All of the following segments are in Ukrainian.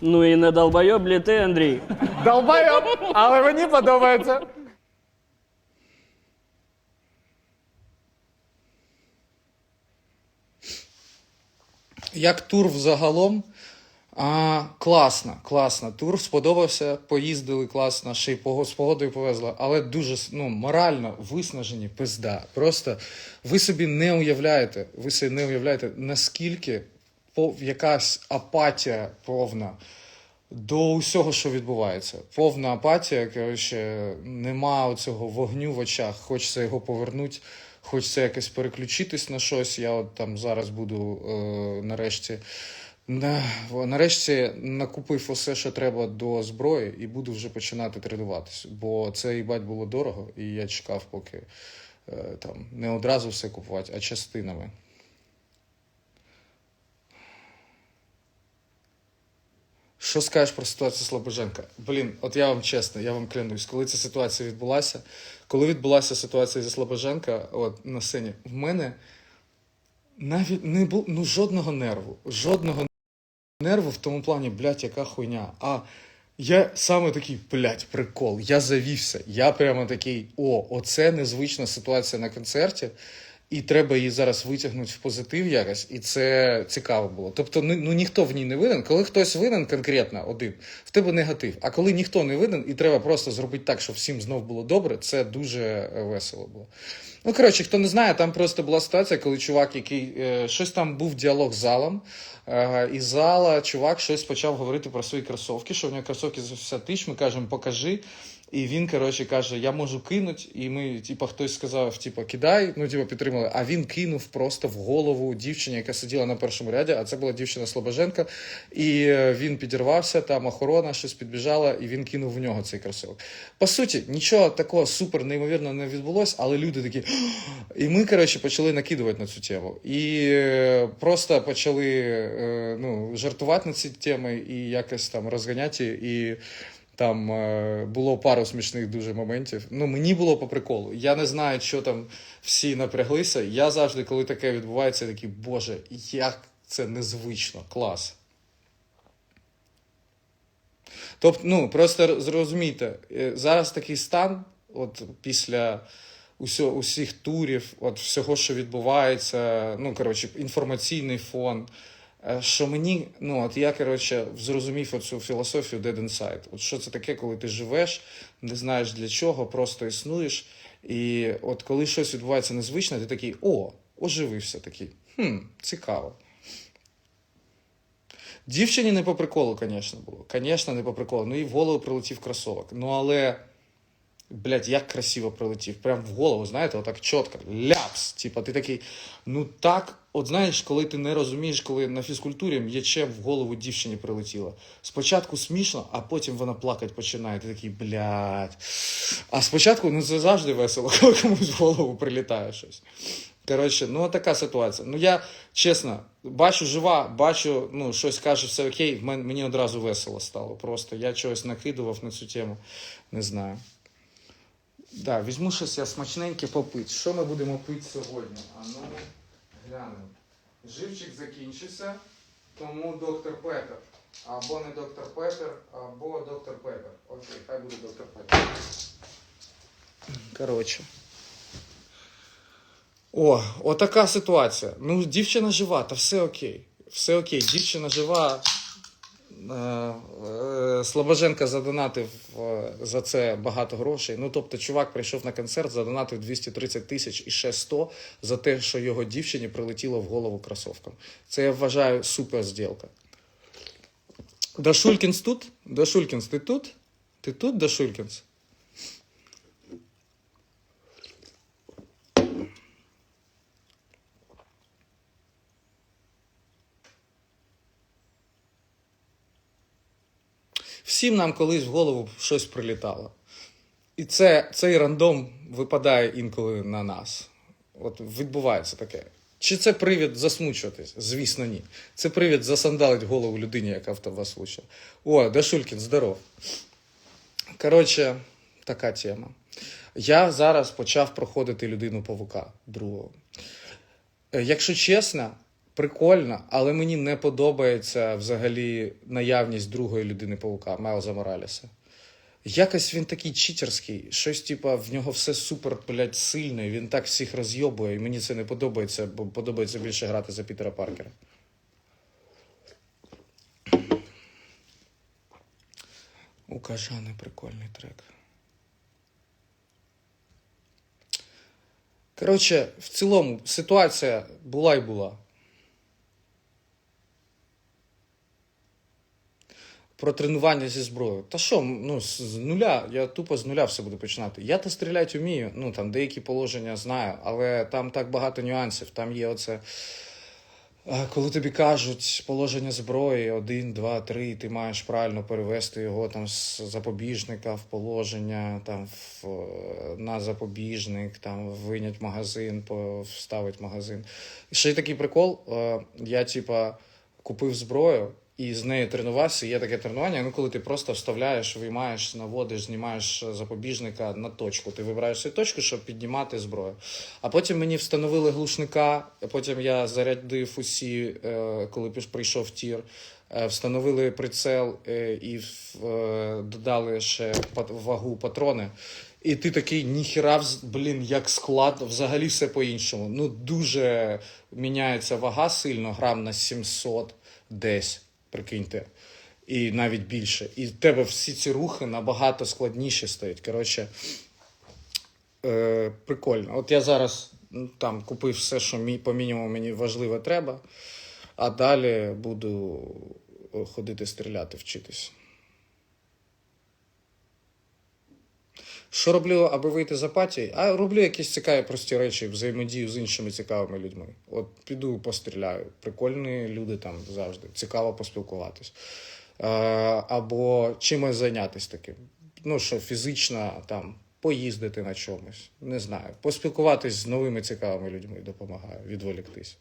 Ну і не долбойоб лі ти, Андрій. Долбайоб, але мені подобається. Як тур взагалом? А, класно, класно. Тур сподобався, поїздили класно, ще й пого- з погодою повезли, але дуже ну, морально виснажені, пизда. Просто ви собі не уявляєте, ви собі не уявляєте, наскільки якась апатія повна до усього, що відбувається. Повна апатія, коротше, нема оцього вогню в очах, хочеться його повернути, хочеться якось переключитись на щось. Я от там зараз буду е, нарешті. На, нарешті накупив усе, що треба до зброї, і буду вже починати тренуватись. Бо це їбать було дорого, і я чекав, поки е, там не одразу все купувати, а частинами. Що скажеш про ситуацію Слобоженка? Блін, от я вам чесно, я вам клянусь, коли ця ситуація відбулася, коли відбулася ситуація зі Слобоженка, от на сцені, в мене навіть не було ну, жодного нерву. Жодного нерву в тому плані, блядь, яка хуйня. А я саме такий, блядь, прикол. Я завівся. Я прямо такий, о, оце незвична ситуація на концерті. І треба її зараз витягнути в позитив якось, і це цікаво було. Тобто, ну, ну ніхто в ній не винен. Коли хтось винен конкретно один, в тебе негатив. А коли ніхто не винен, і треба просто зробити так, щоб всім знов було добре, це дуже е, весело було. Ну, коротше, хто не знає, там просто була ситуація, коли чувак, який е, щось там був діалог з залом, е, і зала чувак щось почав говорити про свої кросовки, що в нього кросовки за 50 тисяч, ми кажемо, покажи. І він, коротше, каже: Я можу кинуть. І ми, типа, хтось сказав, типа, кидай, ну, типа, підтримали. А він кинув просто в голову дівчині, яка сиділа на першому ряді, а це була дівчина Слобоженка. І е, він підірвався, там охорона щось підбіжала, і він кинув в нього цей кросовок. По суті, нічого такого супер неймовірно не відбулося, але люди такі. І ми, коротше, почали накидувати на цю тему. І е, просто почали е, ну, жартувати на ці теми і якось там розганяти. І там е, було пару смішних дуже моментів. Ну, мені було по приколу. Я не знаю, що там всі напряглися. Я завжди, коли таке відбувається, такий, боже, як це незвично, клас. Тобто, ну, просто зрозумійте, е, зараз такий стан, от після усього, усіх турів, от всього, що відбувається, ну, коротше, інформаційний фон. Е, Що мені, ну от я коротше зрозумів оцю філософію Dead Inside. От що це таке, коли ти живеш, не знаєш для чого, просто існуєш. І от коли щось відбувається незвичне, ти такий о, оживився такий. Хм, цікаво. Дівчині не по приколу, звісно, було. Звісно, не по приколу. Ну і в голову прилетів кросовок. Ну але, блядь, як красиво прилетів. Прям в голову, знаєте, отак чітко. Ляпс. Типа, ти такий, ну так, от знаєш, коли ти не розумієш, коли на фізкультурі м'ячем в голову дівчині прилетіло. Спочатку смішно, а потім вона плакати починає. Ти такий, блядь. А спочатку, ну це завжди весело, коли комусь в голову прилітає щось. Коротше, ну така ситуація. Ну я чесно, бачу жива, бачу, ну щось каже, все окей. Мені одразу весело стало. Просто я чогось накидував на цю тему. Не знаю. Да, візьму щось я смачненьке попити. Що ми будемо пити сьогодні? А ну, глянемо. Живчик закінчився, тому доктор Пепер. Або не доктор Пепер, або доктор Пепер. Окей, хай буде доктор Пепер. Коротше. О, отака ситуація. Ну, дівчина жива, та все окей. Все окей, дівчина жива. Е, е, Слобоженка задонатив е, за це багато грошей. Ну, тобто, чувак прийшов на концерт, задонатив 230 тисяч і ще 100 за те, що його дівчині прилетіло в голову кросовком. Це я вважаю супер зділка. Дашулькінс тут? Дашулькінс, ти тут? Ти тут, Дашулькінс? Всім нам колись в голову щось прилітало. І це, цей рандом випадає інколи на нас. От відбувається таке. Чи це привід засмучуватись? Звісно, ні. Це привід засандалить голову людині, яка в вас влучила. О, Дашулькін, здоров. Коротше, така тема. Я зараз почав проходити людину павука другого. Е, Якщо чесно, прикольно, але мені не подобається взагалі наявність другої людини паука Майлза Мораліса. Якось він такий читерський, щось типа в нього все супер, блядь, сильне, він так всіх розйобує, і мені це не подобається, бо подобається більше грати за Пітера Паркера. У Кажани прикольний трек. Коротше, в цілому ситуація була і була. Про тренування зі зброєю. Та що, ну, з нуля, я тупо з нуля все буду починати. Я то стріляти вмію, ну там деякі положення знаю, але там так багато нюансів. Там є оце. Коли тобі кажуть положення зброї, один, два, три, ти маєш правильно перевести його там з запобіжника в положення, там в, е, на запобіжник, там винять магазин, вставить магазин. І ще й такий прикол. е, Я, типа, купив зброю і з нею тренувався. Є таке тренування, ну коли ти просто вставляєш, виймаєш, наводиш, знімаєш запобіжника на точку. Ти вибираєш цю точку, щоб піднімати зброю. А потім мені встановили глушника, потім я зарядив усі, е, коли прийшов тір. Е, Встановили прицел е, і додали ще вагу патрони. І ти такий ніхіра, блін, як склад, взагалі все по-іншому. Ну, дуже міняється вага сильно, грам на 700 десь, прикиньте. І навіть більше. І в тебе всі ці рухи набагато складніші стають. Коротше, е, прикольно. От я зараз ну, там купив все, що мій, по мінімуму мені важливо треба, а далі буду е, ходити стріляти, вчитись. Що роблю, аби вийти з апатії? А роблю якісь цікаві прості речі, взаємодію з іншими цікавими людьми. От піду постріляю. Прикольні люди там завжди. Цікаво поспілкуватись. Е, або чимось зайнятися таким. Ну, що фізично там поїздити на чомусь. Не знаю. Поспілкуватись з новими цікавими людьми допомагає відволіктись.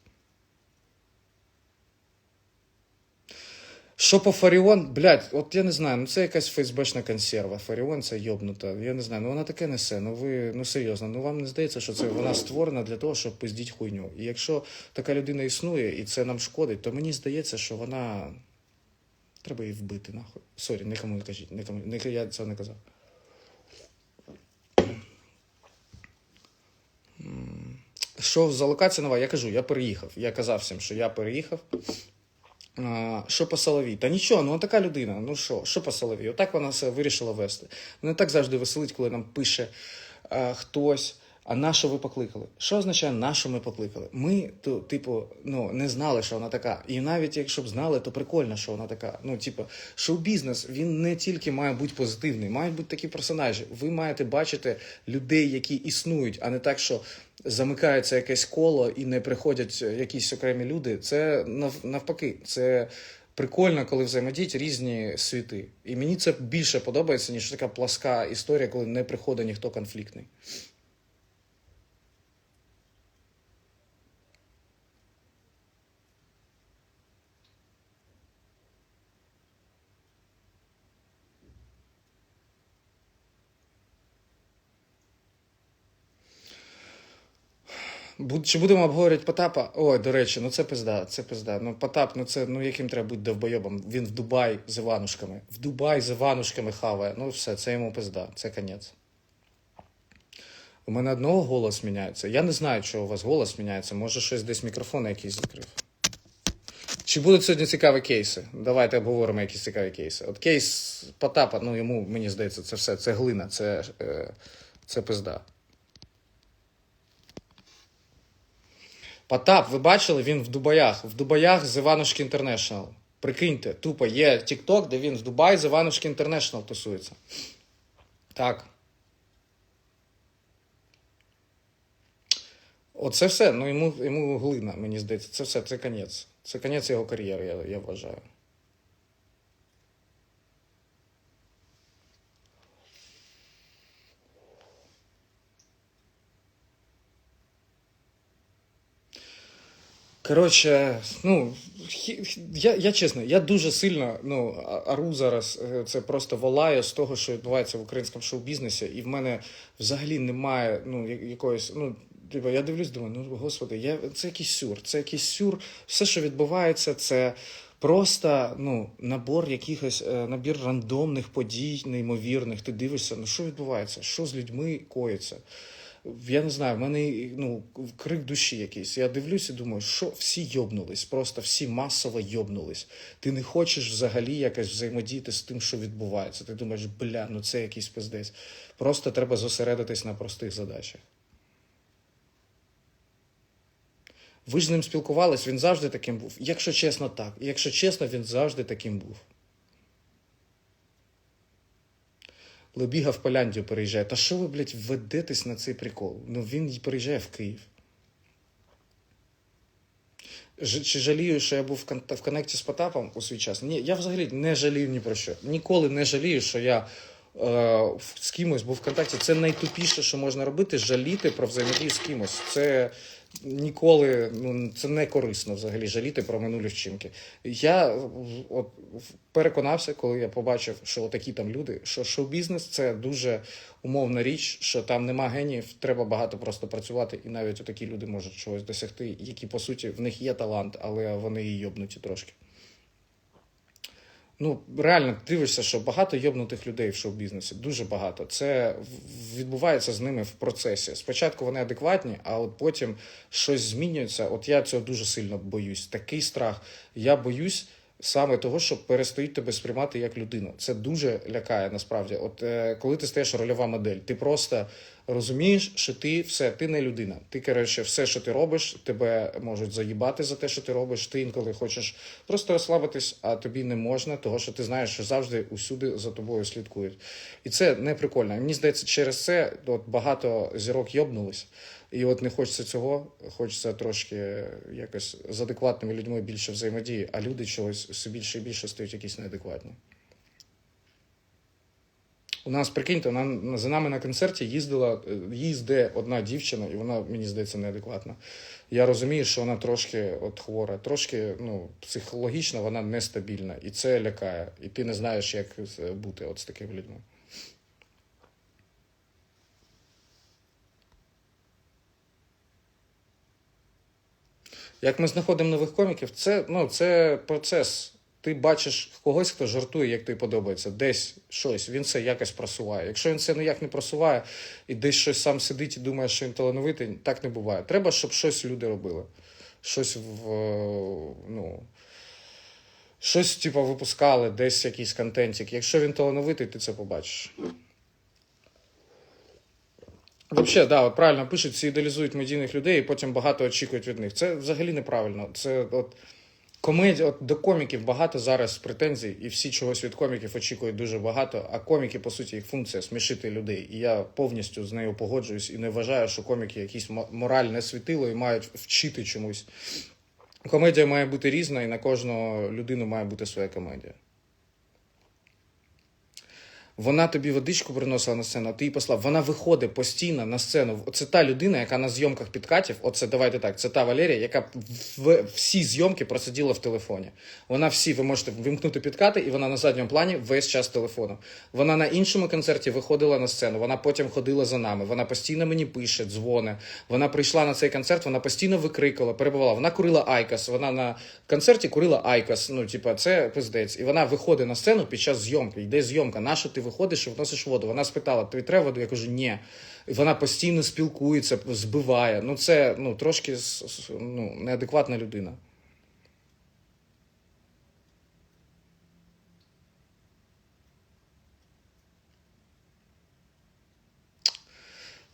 Що по Фаріон, блядь, от я не знаю, ну це якась ФСБшна консерва. Фаріон це йобнута. Я не знаю, ну вона таке несе. Ну ви ну серйозно, ну вам не здається, що це вона створена для того, щоб пиздіть хуйню. І якщо така людина існує і це нам шкодить, то мені здається, що вона. Треба її вбити, нахуй. Сорі, нікому не кажіть, нікому, ні, я цього не казав. Що за локація нова? Я кажу, я переїхав. Я казав всім, що я переїхав. Що по Соловій? Та нічого, ну така людина. Ну що, що по Соловій? Отак вона все вирішила вести. Мене так завжди веселить, коли нам пише а, хтось. А на що ви покликали? Що означає, на що ми покликали? Ми, то, типу, ну, не знали, що вона така. І навіть якщо б знали, то прикольно, що вона така. Ну, типу, шоу-бізнес він не тільки має бути позитивний, мають бути такі персонажі. Ви маєте бачити людей, які існують, а не так, що замикається якесь коло і не приходять якісь окремі люди. Це навпаки, це прикольно, коли взаємодіють різні світи. І мені це більше подобається, ніж така пласка історія, коли не приходить ніхто конфліктний. Чи будемо обговорювати Потапа? Ой, до речі, ну це пизда, це пизда. Ну Потап, ну це ну яким треба бути довбойобом. Він в Дубай з Іванушками. В Дубай з Іванушками хаває. Ну все, це йому пизда, це конець. У мене одного голос міняється. Я не знаю, чого у вас голос міняється. Може, щось десь мікрофон якийсь закрив. Чи будуть сьогодні цікаві кейси? Давайте обговоримо якісь цікаві кейси. От кейс Потапа, ну йому, мені здається, це все, це глина, це, е, це пизда. Потап, ви бачили, він в Дубаях. В Дубаях з Іванушки Інтернешнл. Прикиньте, тупо є TikTok, де він в Дубаї з Іванушки Інтернешнл тусується. Так. Оце все. Ну йому, йому глина, мені здається. Це все, це конець. Це конець його кар'єри, я, я вважаю. Коротше, ну, я, я чесно, я дуже сильно ну, ару зараз. е, Це просто волаю з того, що відбувається в українському шоу-бізнесі, і в мене взагалі немає ну, якоїсь. Ну, Типа, я дивлюсь, думаю, ну господи, я, це якийсь сюр, це якийсь сюр. Все, що відбувається, це просто ну, набор якихось, е, набір рандомних подій, неймовірних. Ти дивишся, ну що відбувається, що з людьми коїться. Я не знаю, в мене ну, крик душі якийсь. Я дивлюсь і думаю, що всі йобнулись, просто всі масово йобнулись. Ти не хочеш взагалі якось взаємодіяти з тим, що відбувається. Ти думаєш, бля, ну це якийсь пиздець. Просто треба зосередитись на простих задачах. Ви ж з ним спілкувались, він завжди таким був. Якщо чесно, так. Якщо чесно, він завжди таким був. Лебіга в Поляндію переїжджає. Та що ви, блядь, ведетесь на цей прикол? Ну він переїжджає в Київ. Ж- Чи жалію, що я був в, кон- в коннекті з Потапом у свій час? Ні, я взагалі не жалію ні про що. Ніколи не жалію, що я е, з кимось був в контакті. Це найтупіше, що можна робити, жаліти про взаємодію з кимось. Це ніколи ну, це не корисно взагалі жаліти про минулі вчинки. Я от переконався, коли я побачив, що такі там люди, що шоу-бізнес це дуже умовна річ, що там нема геніїв, треба багато просто працювати, і навіть такі люди можуть чогось досягти, які по суті в них є талант, але вони її йобнуті трошки. Ну, реально дивишся, що багато йобнутих людей в шоу-бізнесі, дуже багато. Це відбувається з ними в процесі. Спочатку вони адекватні, а от потім щось змінюється. От я цього дуже сильно боюсь. Такий страх. Я боюсь саме того, що перестають тебе сприймати як людину. Це дуже лякає насправді. От е, коли ти стаєш рольова модель, ти просто розумієш, що ти все, ти не людина. Ти коротше, все, що ти робиш, тебе можуть заїбати за те, що ти робиш. Ти інколи хочеш просто розслабитись, а тобі не можна, того що ти знаєш, що завжди усюди за тобою слідкують. І це не прикольно. Мені здається, через це от багато зірок йобнулись. І от не хочеться цього, хочеться трошки якось з адекватними людьми більше взаємодії, а люди чогось все більше і більше стають якісь неадекватні. У нас, прикиньте, вона за нами на концерті їздила, е, їзде одна дівчина, і вона, мені здається, неадекватна. Я розумію, що вона трошки от хвора, трошки ну, психологічно вона нестабільна, і це лякає. І ти не знаєш, як е, бути от з такими людьми. Як ми знаходимо нових коміків, це, ну, це процес. Ти бачиш когось, хто жартує, як тобі подобається, десь щось, він це якось просуває. Якщо він це ніяк не просуває і десь щось сам сидить і думає, що він талановитий, так не буває. Треба, щоб щось люди робили. Щось в ну. Щось, типу, випускали, десь якийсь контентик. Якщо він талановитий, ти це побачиш. Взагалі, да, от правильно пишуть, всі ідеалізують медійних людей і потім багато очікують від них. Це взагалі неправильно. Це от комедія, от до коміків багато зараз претензій, і всі чогось від коміків очікують дуже багато. А коміки, по суті, їх функція смішити людей. І я повністю з нею погоджуюсь і не вважаю, що коміки якісь мо- моральне світило і мають вчити чомусь. Комедія має бути різна, і на кожну людину має бути своя комедія. Вона тобі водичку приносила на сцену, а ти її послав. Вона виходить постійно на сцену. Це та людина, яка на зйомках підкатів, оце давайте так, це та Валерія, яка в всі зйомки просиділа в телефоні. Вона всі, ви можете вимкнути підкати, і вона на задньому плані весь час телефоном. Вона на іншому концерті виходила на сцену. Вона потім ходила за нами. Вона постійно мені пише, дзвони. Вона прийшла на цей концерт, вона постійно викрикувала, перебувала. Вона курила Айкос. Вона на концерті курила Айкос. Ну, типа, це пиздець. І вона виходить на сцену під час зйомки. Йде зйомка. Нащо ти виходиш і вносиш воду? Вона спитала: тобі треба воду? Я кажу, ні. Вона постійно спілкується, збиває. Ну, це ну, трошки ну, неадекватна людина.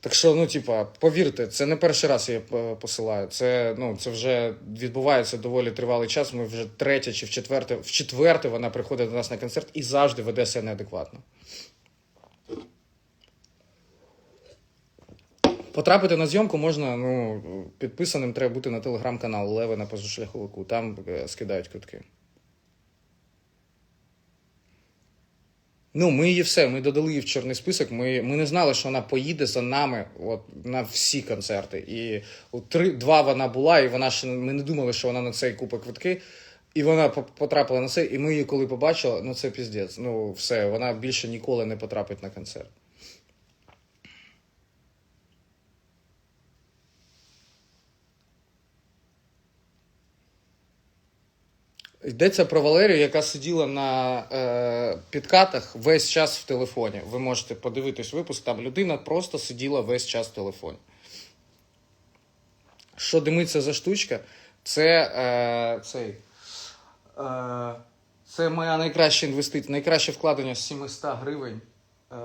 Так що, ну, типа, повірте, це не перший раз я е, посилаю. Це, ну, це вже відбувається доволі тривалий час. Ми вже третє чи в четверте, в четверте вона приходить до нас на концерт і завжди веде себе неадекватно. Потрапити на зйомку можна, ну, підписаним треба бути на телеграм-канал Леви на позашляховику. Там е, скидають квитки. Ну, ми її все, ми додали її в чорний список. Ми, ми не знали, що вона поїде за нами от, на всі концерти. І от три, два вона була, і вона ще ми не думали, що вона на цей купить квитки. І вона по- потрапила на це, і ми її коли побачили, ну це піздець. Ну, все, вона більше ніколи не потрапить на концерт. Йдеться про Валерію, яка сиділа на е, підкатах весь час в телефоні. Ви можете подивитись випуск, там людина просто сиділа весь час в телефоні. Що димиться за штучка? Це е, цей. Е, це моя найкраща інвестиція, найкраще вкладення з 700 гривень е,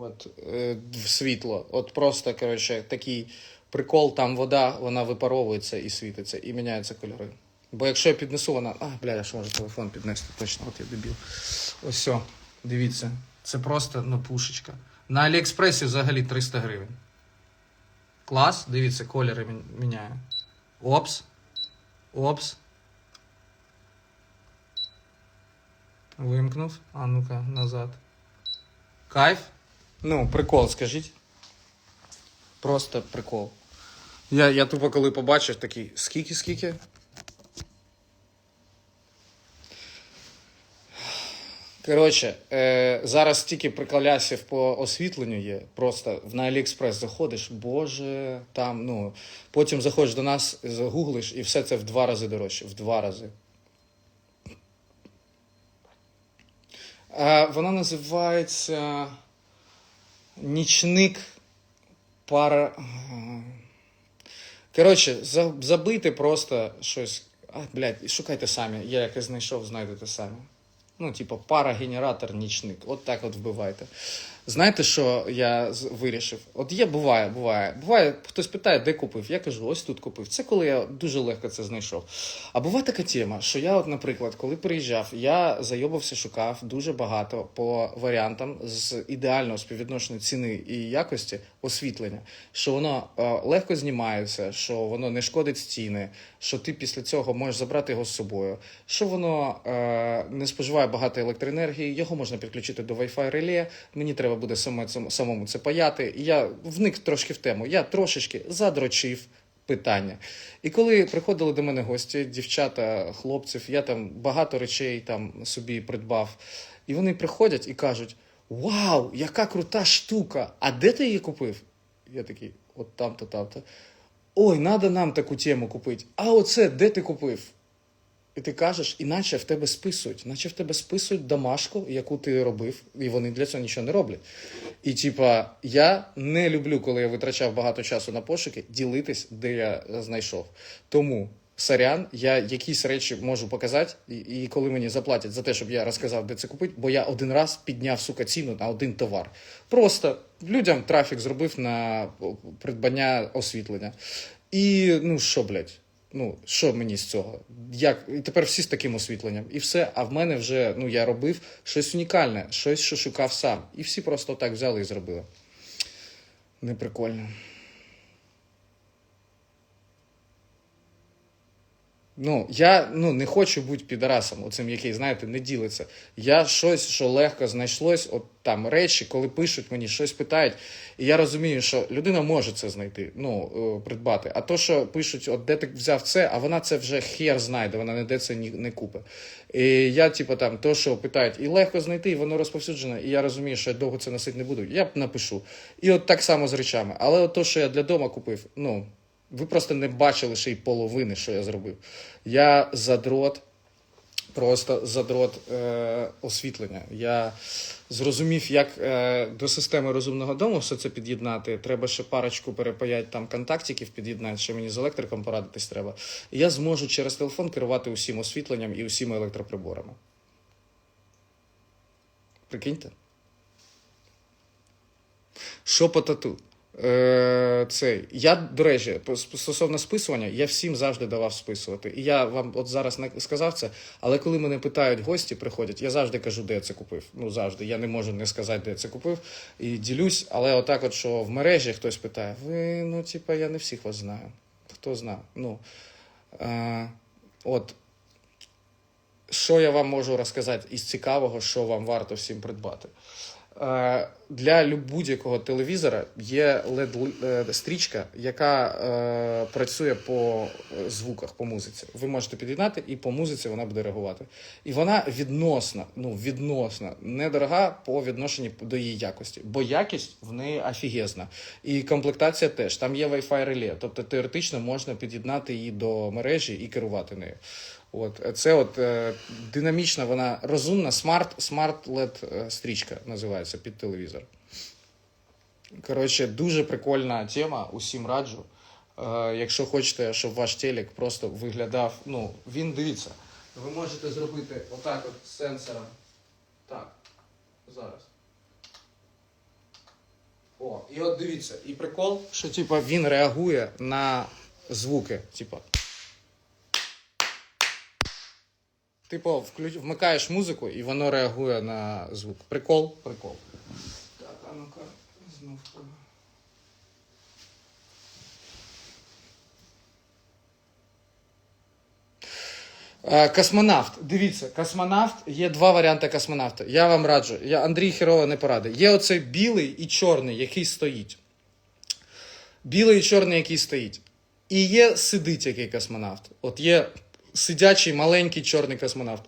от, е, в світло. От просто, коротше, такий прикол, там вода, вона випаровується і світиться, і міняються кольори. Бо якщо я піднесу, вона. А, бля, я ж можу телефон піднести, точно, от я дебіл. Ось все, дивіться. Це просто ну, пушечка. На Аліекспресі взагалі 300 гривень. Клас, дивіться, кольори мін- міняє. Опс. Опс. Вимкнув. А ну-ка, назад. Кайф? Ну, прикол, скажіть. Просто прикол. Я, я тупо коли побачив такий, скільки, скільки? Коротше, е, зараз стільки приколясів по освітленню є. Просто в на Аліекспрес заходиш, боже, там, ну. Потім заходиш до нас, загуглиш, і все це в два рази дорожче. В два рази. Е, вона називається Нічник пара. Коротше, за- забити просто щось. А, блядь, шукайте самі. Я якось знайшов, знайдете самі. Ну, типу, парагенератор нічник. От так от вбивайте. Знаєте, що я вирішив? От є, буває, буває. Буває, хтось питає, де купив. Я кажу, ось тут купив. Це коли я дуже легко це знайшов. А буває така тема, що я, от, наприклад, коли приїжджав, я зайобався, шукав дуже багато по варіантам з ідеального співвідношення ціни і якості освітлення, що воно е, легко знімається, що воно не шкодить стіни, що ти після цього можеш забрати його з собою, що воно е, не споживає багато електроенергії, його можна підключити до Wi-Fi реле. Мені треба буде саме, самому це паяти. І я вник трошки в тему. Я трошечки задрочив питання. І коли приходили до мене гості, дівчата, хлопців, я там багато речей там собі придбав. І вони приходять і кажуть: Вау, яка крута штука! А де ти її купив? Я такий, от там-то, там-то. Ой, надо нам таку тему купити. А оце де ти купив? І ти кажеш, іначе в тебе списують, наче в тебе списують домашку, яку ти робив, і вони для цього нічого не роблять. І типа, я не люблю, коли я витрачав багато часу на пошуки, ділитись, де я знайшов. Тому. Сорян, я якісь речі можу показати, і, і коли мені заплатять за те, щоб я розказав, де це купити, бо я один раз підняв сука ціну на один товар. Просто людям трафік зробив на придбання освітлення. І ну що, блядь, ну що мені з цього? Як і тепер всі з таким освітленням, і все. А в мене вже ну я робив щось унікальне, щось, що шукав сам. І всі просто так взяли і зробили. Неприкольно. Ну, я ну, не хочу бути підарасом, оцим, який, знаєте, не ділиться. Я щось, що легко знайшлось, от там речі, коли пишуть мені, щось питають, і я розумію, що людина може це знайти, ну, е, придбати. А то, що пишуть, от де ти взяв це, а вона це вже хер знайде, вона ніде це ні, не купить. І я, типу, там, то, що питають, і легко знайти, і воно розповсюджене, і я розумію, що я довго це носити не буду, я б напишу. І от так само з речами. Але от то, що я для дома купив, ну. Ви просто не бачили ще й половини, що я зробив. Я задрот, просто задрот е, освітлення. Я зрозумів, як е, до системи розумного дому все це під'єднати. Треба ще парочку перепаять там контактиків під'єднати, ще мені з електриком порадитись треба. І я зможу через телефон керувати усім освітленням і усіма електроприборами. Прикиньте. Що по тату? Е, цей. Я, до речі, стосовно списування, я всім завжди давав списувати. І я вам от зараз не сказав це, але коли мене питають гості, приходять, я завжди кажу, де я це купив. Ну, завжди. Я не можу не сказати, де я це купив. І ділюсь, але отак, от, що в мережі хтось питає, ви, ну, типа, я не всіх вас знаю. Хто знає? Ну, е, от, що я вам можу розказати із цікавого, що вам варто всім придбати? Е, Для будь-якого телевізора є LED-стрічка, яка е, працює по е, звуках, по музиці. Ви можете під'єднати, і по музиці вона буде реагувати. І вона відносно, ну відносно недорога по відношенню до її якості, бо якість в неї офігезна. І комплектація теж. Там є Wi-Fi реле, тобто теоретично можна під'єднати її до мережі і керувати нею. От, е, це от е, динамічна, вона розумна, смарт, смарт LED стрічка називається під телевізор. Коротше, дуже прикольна тема, усім раджу. Е, якщо хочете, щоб ваш телек просто виглядав, ну, він дивіться, ви можете зробити отак от сенсором. Так, зараз. О, і от дивіться, і прикол, що типа він реагує на звуки. Типа. Типу, включ... вмикаєш музику і воно реагує на звук. Прикол, прикол. Так, а ну-ка, знов. Е, Космонавт. Дивіться, космонавт. Є два варіанти космонавта. Я вам раджу. Я Андрій Херова не порадив. Є оцей білий і чорний, який стоїть. Білий і чорний, який стоїть. І є сидить який космонавт. От є сидячий маленький чорний космонавт.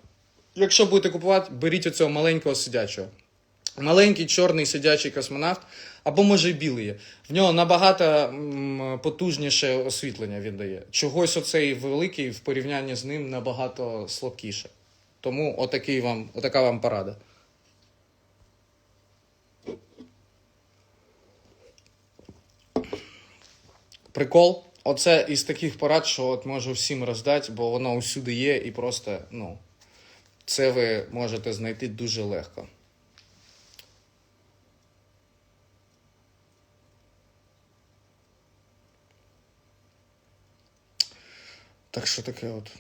Якщо будете купувати, беріть оцього маленького сидячого. Маленький чорний сидячий космонавт, або може й білий. В нього набагато м, потужніше освітлення він дає. Чогось оцей великий в порівнянні з ним набагато слабкіше. Тому отакий вам, отака вам порада. Прикол. Оце із таких порад, що от можу всім роздати, бо воно усюди є, і просто, ну, це ви можете знайти дуже легко. Так що таке от.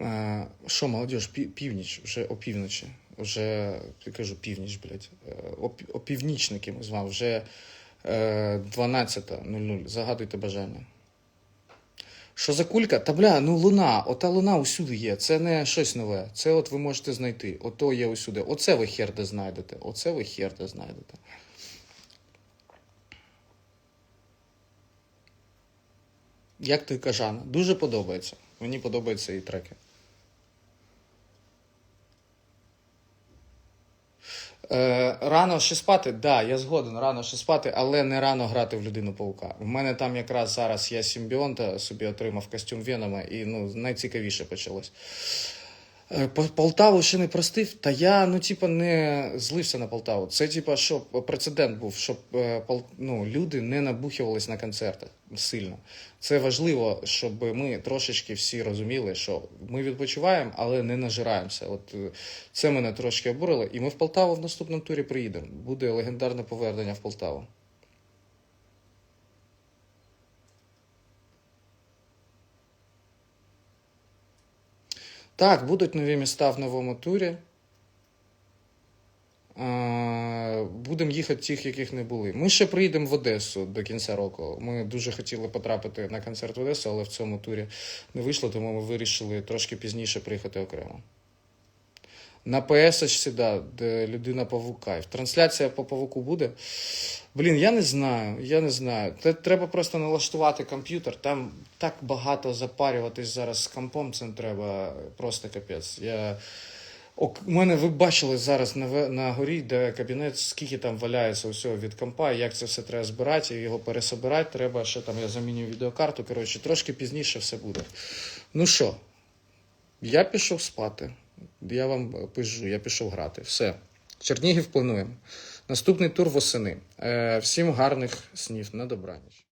Е, Що, молодіж, північ, вже опівночі. Вже, я кажу, північ, блядь. Е, Опівнічники ми з вами, вже е, 12.00. Загадуйте бажання. Що за кулька? Та бля, ну луна, ота луна усюди є. Це не щось нове. Це от ви можете знайти. Ото є усюди. Оце ви хер де знайдете. Оце ви хер де знайдете. Як ти кажана? Дуже подобається. Мені подобаються і треки. Е, рано ще спати, так, да, я згоден, рано ще спати, але не рано грати в людину паука. У мене там якраз зараз я симбіонта собі отримав костюм Венома, і ну, найцікавіше почалось. Е, По- Полтаву ще не простив, та я ну, типа, не злився на Полтаву. Це, типа, щоб прецедент був, щоб е, ну, люди не набухувались на концертах сильно. Це важливо, щоб ми трошечки всі розуміли, що ми відпочиваємо, але не нажираємося. От е, це мене трошки обурило. І ми в Полтаву в наступному турі приїдемо. Буде легендарне повернення в Полтаву. Так, будуть нові міста в новому турі. Будемо їхати тих, яких не були. Ми ще приїдемо в Одесу до кінця року. Ми дуже хотіли потрапити на концерт в Одесу, але в цьому турі не вийшло, тому ми вирішили трошки пізніше приїхати окремо. На ПС да, де людина павук кайф. Трансляція по павуку буде. Блін, я не знаю. Я не знаю. Треба просто налаштувати комп'ютер. Там так багато запарюватись зараз з компом, це треба просто капець. Я... У мене ви бачили зараз на, на горі, де кабінет, скільки там валяється усього від компа, як це все треба збирати, його пересобирати треба, ще там я заміню відеокарту. Коротше, трошки пізніше все буде. Ну що, я пішов спати. Я вам пишу, я пішов грати. Все. Чернігів плануємо. Наступний тур восени. Е, всім гарних снів на добраніч.